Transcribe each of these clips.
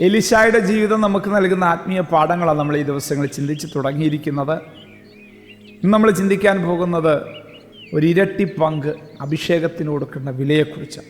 എലിശായുടെ ജീവിതം നമുക്ക് നൽകുന്ന ആത്മീയ പാഠങ്ങളാണ് നമ്മൾ ഈ ദിവസങ്ങളിൽ ചിന്തിച്ച് തുടങ്ങിയിരിക്കുന്നത്. നമ്മൾ ചിന്തിക്കാൻ പോകുന്നത് ഒരു ഇരട്ടി പങ്ക് അഭിഷേകത്തിന് കൊടുക്കേണ്ട വിലയെക്കുറിച്ചാണ്.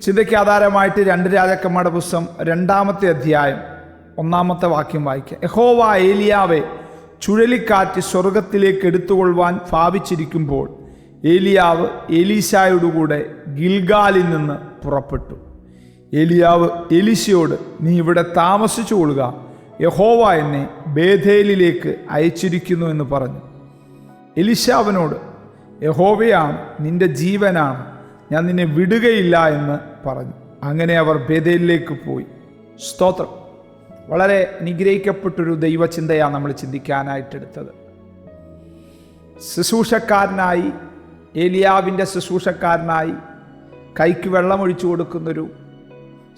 ചിന്തയ്ക്ക് ആധാരമായിട്ട് രണ്ട് രാജാക്കന്മാരുടെ പുസ്തകം രണ്ടാമത്തെ അധ്യായം ഒന്നാമത്തെ വാക്യം വായിക്കുക. യഹോവ ഏലിയാവെ ചുഴലിക്കാറ്റ് സ്വർഗത്തിലേക്ക് എടുത്തുകൊള്ളുവാൻ ഭാവിച്ചിരിക്കുമ്പോൾ ഏലിയാവ് ഏലീശായോടുകൂടെ ഗിൽഗാലിൽ നിന്ന് പുറപ്പെട്ടു. ഏലിയാവ് എലിശയോട് നീ ഇവിടെ താമസിച്ചു കൊള്ളുക. യഹോവ എന്നെ ബേധേലിലേക്ക് അയച്ചിരിക്കുന്നു എന്ന് പറഞ്ഞു. എലിശാവിനോട് യഹോവയാണ് നിന്റെ ജീവനാണ്. ഞാൻ നിന്നെ വിടുകയില്ല എന്ന് പറഞ്ഞു. അങ്ങനെ അവർ ബേധേലിലേക്ക് പോയി. സ്തോത്രം. വളരെ നിഗ്രഹിക്കപ്പെട്ടൊരു ദൈവചിന്തയാണ് നമ്മൾ ചിന്തിക്കാനായിട്ടെടുത്തത് ശുശ്രൂഷക്കാരനായി ഏലിയാവിന്റെ ശുശ്രൂഷക്കാരനായി കൈക്ക് വെള്ളമൊഴിച്ചു കൊടുക്കുന്നൊരു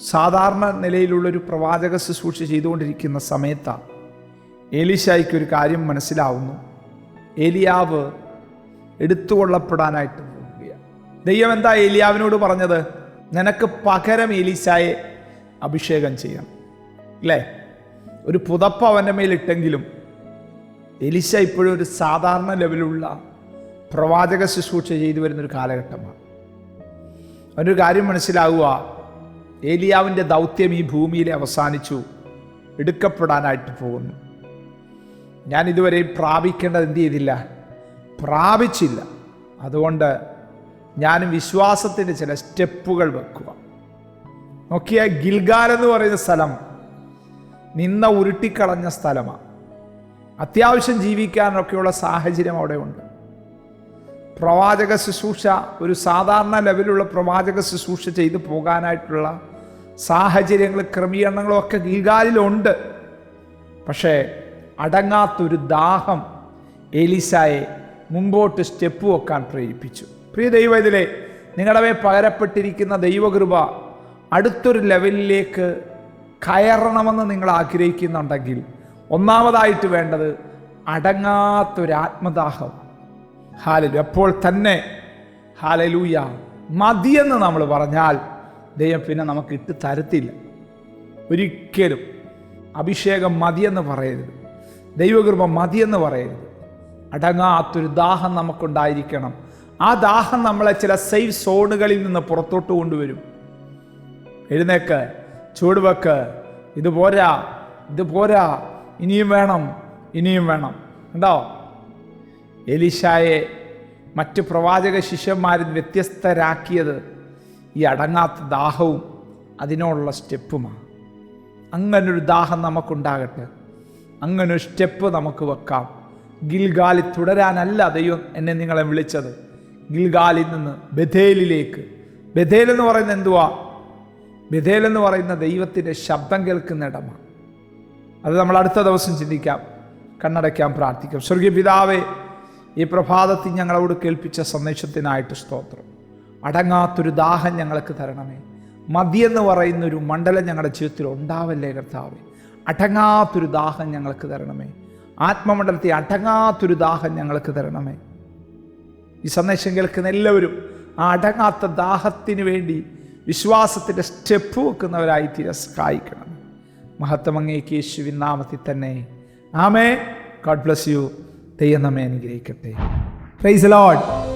സാധാരണ നിലയിലുള്ളൊരു പ്രവാചക ശുശ്രൂഷ ചെയ്തുകൊണ്ടിരിക്കുന്ന സമയത്താണ് ഏലിശായിക്ക് ഒരു കാര്യം മനസ്സിലാവുന്നു. ഏലിയാവ് എടുത്തുകൊള്ളപ്പെടാനായിട്ട് പോവുകയാണ്. ദൈവം എന്താ ഏലിയാവിനോട് പറഞ്ഞത്? നിനക്ക് പകരം ഏലിശായെ അഭിഷേകം ചെയ്യണം. അല്ലേ? ഒരു പുതപ്പ് അവന്റെ മേലിട്ടെങ്കിലും എലിശ ഇപ്പോഴും ഒരു സാധാരണ ലെവലുള്ള പ്രവാചക ശുശ്രൂഷ ചെയ്തു വരുന്നൊരു കാലഘട്ടമാണ്. അവനൊരു കാര്യം മനസ്സിലാവുക. ഏലിയാവിന്റെ ദൗത്യം ഈ ഭൂമിയിൽ അവസാനിച്ചു. എടുക്കപ്പെടാനായിട്ട് പോകുന്നു. ഞാൻ ഇതുവരെ പ്രാപിക്കേണ്ടത് എന്ത് ചെയ്തില്ല? പ്രാപിച്ചില്ല. അതുകൊണ്ട് ഞാൻ വിശ്വാസത്തിന്റെ ചില സ്റ്റെപ്പുകൾ വെക്കുക. നോക്കിയ ഗിൽഗാൽ എന്ന് പറയുന്ന സ്ഥലം നിന്ന ഉരുട്ടിക്കളഞ്ഞ സ്ഥലമാണ് അത്യാവശ്യം ജീവിക്കാനൊക്കെയുള്ള സാഹചര്യം അവിടെ ഉണ്ട്. പ്രവാചക ശുശ്രൂഷ ഒരു സാധാരണ ലെവലിലുള്ള പ്രവാചക ശുശ്രൂഷ ചെയ്തു പോകാനായിട്ടുള്ള സാഹചര്യങ്ങൾ ക്രമീകരണങ്ങളും ഒക്കെ ഗീകാലിലുണ്ട് പക്ഷേ അടങ്ങാത്തൊരു ദാഹം എലിസായെ മുമ്പോട്ട് സ്റ്റെപ്പ് വെക്കാൻ പ്രേരിപ്പിച്ചു. പ്രിയ ദൈവ ഇതിലെ നിങ്ങളുടെ പകരപ്പെട്ടിരിക്കുന്ന ദൈവകൃപ അടുത്തൊരു ലെവലിലേക്ക് കയറണമെന്ന് നിങ്ങൾ ആഗ്രഹിക്കുന്നുണ്ടെങ്കിൽ ഒന്നാമതായിട്ട് വേണ്ടത് അടങ്ങാത്തൊരു ആത്മദാഹം. ഹാലലു അപ്പോൾ തന്നെ ഹാലലൂയ മതിയെന്ന് നമ്മൾ പറഞ്ഞാൽ ദൈവം പിന്നെ നമുക്ക് ഇട്ട് തരത്തില്ല. ഒരിക്കലും. അഭിഷേകം മതിയെന്ന് പറയരുത്. ദൈവകൃപ മതിയെന്ന് പറയരുത്. അടങ്ങാത്തൊരു ദാഹം നമുക്കുണ്ടായിരിക്കണം. ആ ദാഹം നമ്മളെ ചില സേഫ് സോണുകളിൽ നിന്ന് പുറത്തോട്ട് കൊണ്ടുവരും. എഴുന്നേക്ക് ചൂടുവെക്ക് ഇത് പോരാ ഇത് പോരാ. ഇനിയും വേണം ഇനിയും വേണം. ഉണ്ടോ എലിശായെ മറ്റ് പ്രവാചക ശിഷ്യന്മാരിൽ വ്യത്യസ്തരാക്കിയത് ഈ അടങ്ങാത്ത ദാഹവും അതിനോടുള്ള സ്റ്റെപ്പുമാണ്. അങ്ങനൊരു ദാഹം നമുക്കുണ്ടാകട്ടെ. അങ്ങനൊരു സ്റ്റെപ്പ് നമുക്ക് വെക്കാം. ഗിൽഗാലി തുടരാനല്ല ദൈവം എന്നെ നിങ്ങളെ വിളിച്ചത്. ഗിൽഗാലിൽ നിന്ന് ബഥേലിലേക്ക്. ബഥേൽ എന്ന് പറയുന്നത് എന്തുവാ? ബഥേൽ എന്ന് പറയുന്ന ദൈവത്തിന്റെ ശബ്ദം കേൾക്കുന്ന ഇടമാണ്. അത് നമ്മൾ അടുത്ത ദിവസം ചിന്തിക്കാം. കണ്ണടയ്ക്കാൻ പ്രാർത്ഥിക്കാം. സ്വർഗീയ പിതാവേ ഈ പ്രഭാതത്തിൽ ഞങ്ങളോട് കേൾപ്പിച്ച സന്ദേശത്തിനായിട്ട് സ്തോത്രം. അടങ്ങാത്തൊരു ദാഹം ഞങ്ങൾക്ക് തരണമേ. മതിയെന്ന് പറയുന്നൊരു മണ്ഡലം ഞങ്ങളുടെ ജീവിതത്തിൽ ഉണ്ടാവല്ലേ കർത്താവേ. അടങ്ങാത്തൊരു ദാഹം ഞങ്ങൾക്ക് തരണമേ. ആത്മമണ്ഡലത്തെ അടങ്ങാത്തൊരു ദാഹം ഞങ്ങൾക്ക് തരണമേ. ഈ സന്ദേശം കേൾക്കുന്ന എല്ലാവരും ആ അടങ്ങാത്ത ദാഹത്തിന് വേണ്ടി വിശ്വാസത്തിന്റെ സ്റ്റെപ്പ് വെക്കുന്നവരായി തീരെ സഹായിക്കണം. മഹത്വം അങ്ങേക്ക് യേശുവിൻ നാമത്തിൽ തന്നെ. ആമേ ഗോഡ് ബ്ലസ് യു ദൈവം നമ്മെ അനുഗ്രഹിക്കട്ടെ. Price load